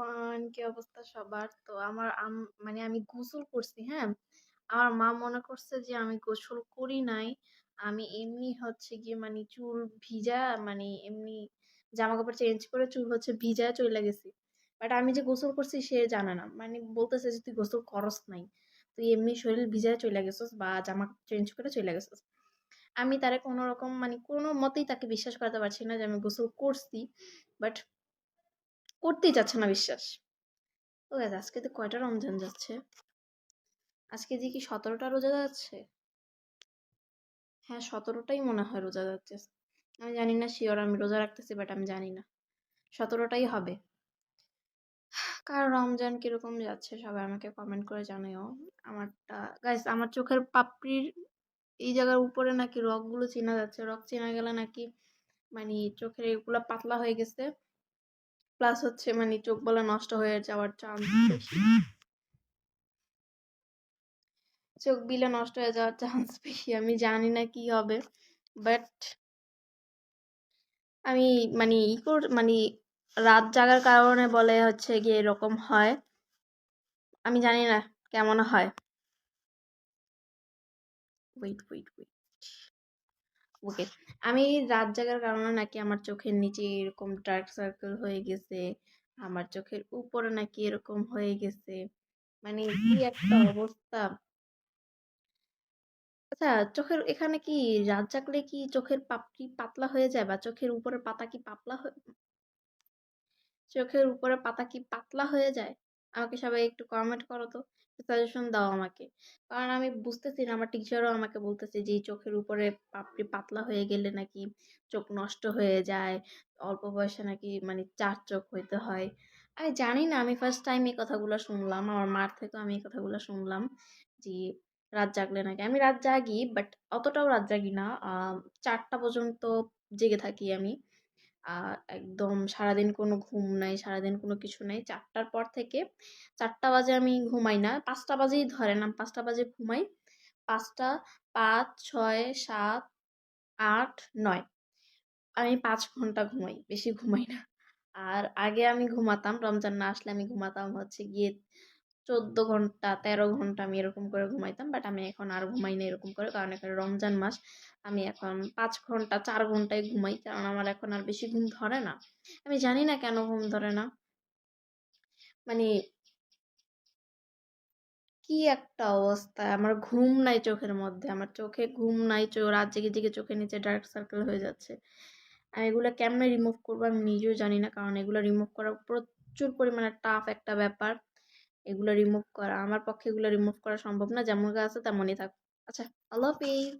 Everyone কি অবস্থা সবার? তো আমার আম মানে আমি গোসল করছি, হ্যাঁ? আমার মা মনে করছে যে আমি গোসল করি নাই। আমি এমনি হচ্ছে গিয়ে মানে চুল ভিজা মানে এমনি জামা কাপড় চেঞ্জ করে চুল হচ্ছে ভিজা চলে গেছি। বাট আমি যে গোসল করছি সে জানে না। মানে বলতেছে যে, "তুই গোসল করস নাই। তুই এমনি শরীর ভিজায় চলে গেছস বা জামা চেঞ্জ করে চলে গেছস।" আমি তারে কোনরকম মানে কোনো মতেই তাকে বিশ্বাস করাতে পারছি না যে আমি গোসল করছি। বাট করতেই চাচ্ছে না বিশ্বাস। ও গাইস আজকে তো কয়টা রমজান যাচ্ছে? আজকে যে কি সতেরোটা রোজা যাচ্ছে? হ্যাঁ সতেরোটাই মনে হয় রোজা যাচ্ছে। আমি জানি না সিওর আমি রোজা রাখতেছি বাট আমি জানি না। ১৭ টাই হবে। কার রমজান কীরকম যাচ্ছে সবাই আমাকে কমেন্ট করে জানাইও। আমারটা গাইস আমার চোখের পাপড়ির এই জায়গার উপরে নাকি রগগুলো চেনা যাচ্ছে। রক চেনা গেলে নাকি মানে চোখের এগুলা পাতলা হয়ে গেছে। প্লাস হচ্ছে মানে চোখ বলা নষ্ট হয়ে যাওয়ার চান্স বেশি। চোখ বিলে নষ্ট হয়ে যাওয়ার চান্স বেশি, আমি জানি না কি হবে। বাট আমি মানে ই কর মানে রাত জাগার কারণে বলে হচ্ছে গিয়ে এরকম হয়। আমি জানি না কেমন হয়। ওয়েট ওয়েট ওয়েট ওকে আমি রাত জাগার কারণে নাকি আমার চোখের নিচে এরকম ডার্ক সার্কেল হয়ে গেছে, আমার চোখের উপরে নাকি এরকম হয়ে গেছে। মানে কি একটা অবস্থা। আচ্ছা চোখের এখানে কি রাত জাগলে কি চোখের পাপড়ি পাতলা হয়ে যায় বা চোখের উপরে পাতা কি পাতলা হয়ে, চোখের উপরে পাতা কি পাতলা হয়ে যায়? আমাকে সবাই একটু কমেন্ট করো তো সাজেশন দাও আমাকে। কারণ আমি বুঝতেছি না, আমার টিচারও আমাকে বলতেছে যে চোখের উপরে পাপড়ি পাতলা হয়ে গেলে নাকি চোখ নষ্ট হয়ে যায়, অল্প বয়সে নাকি মানে চার চোখ হইতে হয়। আমি জানি না, আমি ফার্স্ট টাইম এই কথাগুলো শুনলাম, আমার মার থেকেও আমি এই কথাগুলো শুনলাম যে, রাত জাগলে নাকি। আমি রাত জাগি বাট অতটাও রাত জাগি না চারটা পর্যন্ত জেগে থাকি আমি। একদম সারাদিন কোনো ঘুম নাই, সারাদিন কোনো কিছু নাই। চারটার পর থেকে চারটা বাজে আমি ঘুমাই না। পাঁচটা বাজেই ধরে না পাঁচটা বাজে ঘুমাই। পাঁচটা, পাঁচ, ছয়, সাত, আট, নয়। আমি পাঁচ ঘণ্টা ঘুমাই, বেশি ঘুমাই না। আর আগে আমি ঘুমাতাম, রমজান না আসলে আমি ঘুমাতাম হচ্ছে গিয়ে চোদ্দ ঘণ্টা, তেরো ঘণ্টা আমি এরকম করে ঘুমাইতাম বাট আমি এখন আর ঘুমাই না এরকম করে, কারণ এখন রমজান মাস। আমি এখন পাঁচ ঘণ্টা, চার ঘন্টায় ঘুমাই, কারণ আমার এখন আর বেশি ঘুম ধরে না। আমি জানি না কেন ঘুম ধরে না। মানে কি একটা অবস্থা, আমার ঘুম নাই চোখের মধ্যে, আমার চোখে ঘুম নাই, চো রাত জেগে জেগে চোখের নিচে ডার্ক সার্কেল হয়ে যাচ্ছে। আমি এগুলো কেমনে রিমুভ করব আমি নিজেও জানি না, কারণ এগুলো রিমুভ করা প্রচুর পরিমাণে টাফ একটা ব্যাপার। এগুলো রিমুভ করা, আমার পক্ষে এগুলো রিমুভ করা সম্ভব না, যেমন আছে তেমনই থাক আচ্ছা আল্লাহ হাফিজ